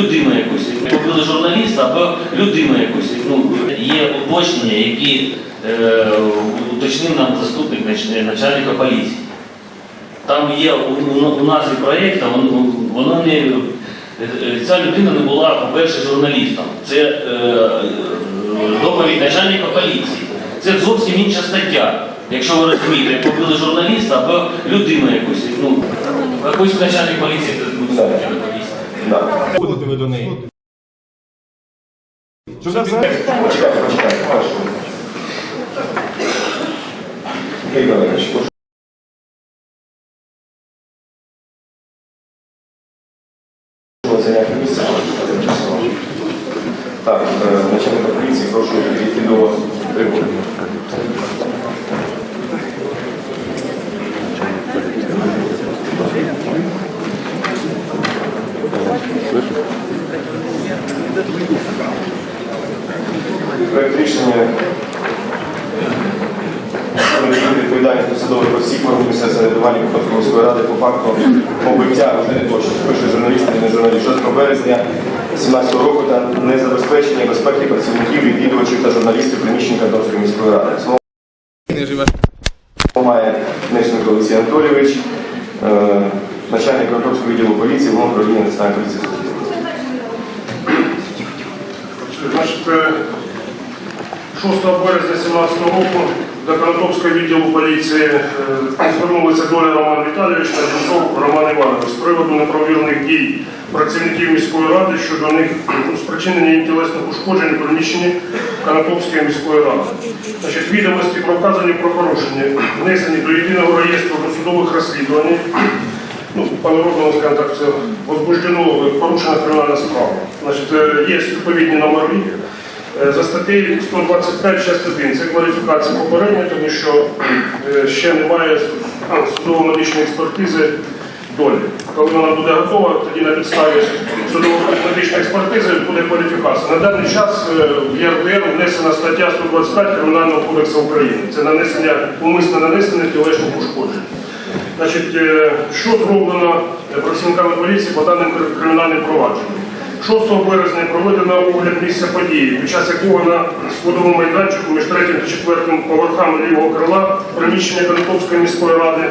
Людину якусь, побили журналіста або людину якусь. Ну, є уточнення, які е, уточнив нам заступник начальника поліції. Там є у, у, назві проєкту, воно не, е, ця людина не була, по-перше, журналістом. Це е, е, доповідь начальника поліції. Це зовсім інша стаття. Якщо ви розумієте, як побили журналіста або людину якусь. Ну, якийсь начальник поліції ну. Да. Будете ви до неї? Що за Почекайте, почекайте, Валерійович, прошу. Прошу зайняти місце, тимчасово. Так, е, начальника поліції, прошу підійти до трибуни. Рішення відповідальність посадових осіб місцевого самоврядування Кропивницької міської ради по факту побиття, вже не точно, пише журналісти, не журналіст, 6 березня 2017 року та незабезпечення безпеки працівників, відвідувачів та журналістів приміщень Кантонської міської ради. Слово має Нечник Олексій Анатолійович, е, начальник Кантонського відділу поліції, головного управління національної поліції. Значить, е, 6 березня 2017 року до Конотопського відділу поліції е, звернулися доля Роман Віталійович та Дінцов Роман Іванович з приводу неправомірних дій працівників міської ради щодо них ну, спричинення їм тілесних ушкоджень у приміщенні Конотопської міської ради. Значить, відомості про вказані про порушення внесені до єдиного реєстру досудових розслідувань ну, по-народному, скажімо так, це возбуждено порушена кримінальна справа. Значить, е, є відповідні номери. Е, За статтею 125 частина 1 це кваліфікація попередня, тому що е, ще немає судово-медичної експертизи долі. Коли вона буде готова, тоді на підставі судово-медичної експертизи буде кваліфікація. На даний час е, в ЄРДР внесена стаття 125 Кримінального кодексу України. Це нанесення умисне нанесення тілесних ушкоджень. Значить, що зроблено працівниками поліції по даним кримінальним провадженням? 6 березня проведено огляд місця події, під час якого на сходовому майданчику між третім та четвертим поверхами лівого крила приміщення Конотопської міської ради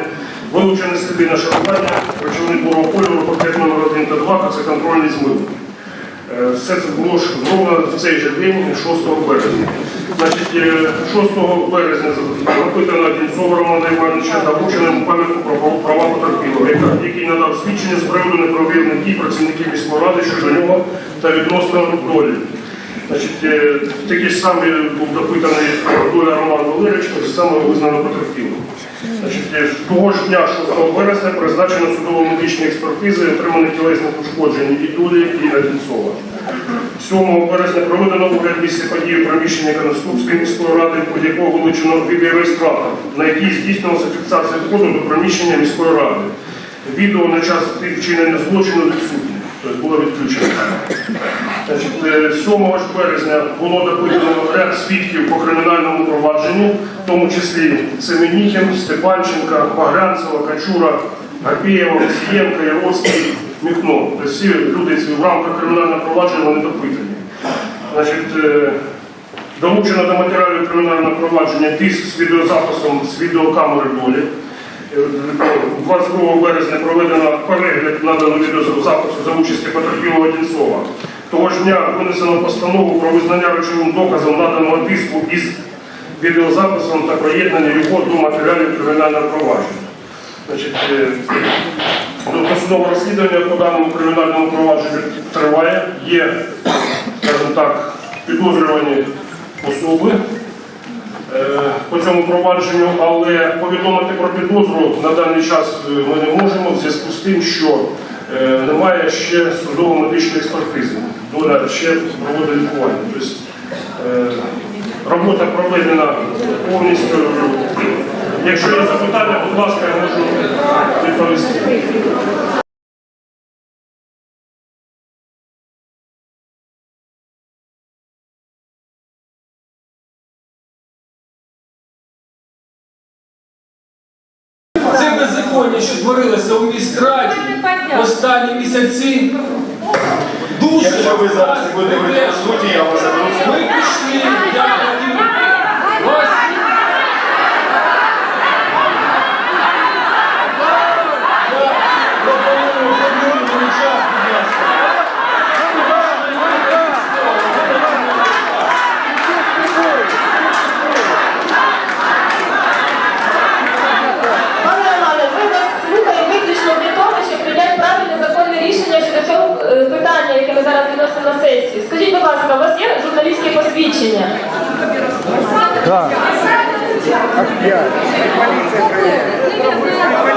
вилучені сліди нашарування, речовини бурого кольору, пакет номер 1 та 2, це контрольний змив. Е, Все це було ж зроблено в цей же день, 6 березня. Значить, е, 6 березня запитано Дінцова Романа Івановича та врученому пам'ятку про права потерпілого, який надав свідчення з приводу неправомірних дій працівників міської ради щодо нього та відносно долі. Значить, е, такий ж був допитаний доля Роман Валерійович, так само визнано потерпілим. Е, того ж дня 6 вересня призначено судово-медичні експертизи отриманих тілесних ушкоджень і долі і Одінцова. 7 березня проведено огляд місця події приміщення Конституцької міської ради, під якого вилучено відеореєстратор, на який здійснювалася фіксація входу до приміщення міської ради. Відео на час вчинення злочину відсутнє, тобто було відключено. Значить, е, 7 березня було допитано ряд свідків по кримінальному провадженню, в тому числі Семеніхін, Степанченка, Багрянцева, Качура, Гарпієва, Мосієнка, Яровський, Тобто всі люди в рамках кримінального провадження вони допитані. Значить, е, долучено до матеріалів кримінального провадження тиск з відеозаписом з відеокамери долі. Е, 22 березня проведено перегляд наданого відеозапису за участі потерпілого Дінцова. Того ж дня винесено постанову про визнання речовим доказом наданого тиску із відеозаписом та приєднання його до матеріалів кримінального провадження. Значить, е, досудове розслідування по даному кримінальному провадженню триває. Є, скажімо так, підозрювані особи е, по цьому провадженню, але повідомити про підозру на даний час е, ми не можемо в зв'язку з тим, що е, немає ще судово-медичної експертизи. Доля ще проводить лікування. Тобто, робота проведена повністю. Якщо є запитання, будь ласка, я можу. Це беззаконня, що творилося у міськраді останні місяці, дуже. Якщо ви зараз не будете по суті, я вас заберу Ми пішли, я хотів вас. Я пропоную поділити час, будь ласка. Пане Романе, ми вас слухаємо виключно для того, щоб прийняти правильне законне рішення щодо цього е, питання, яке ми зараз відносимо на сесію. Скажіть, будь ласка, у вас є журналістське посвідчення? Так. Як п'ять. Поліція приїде.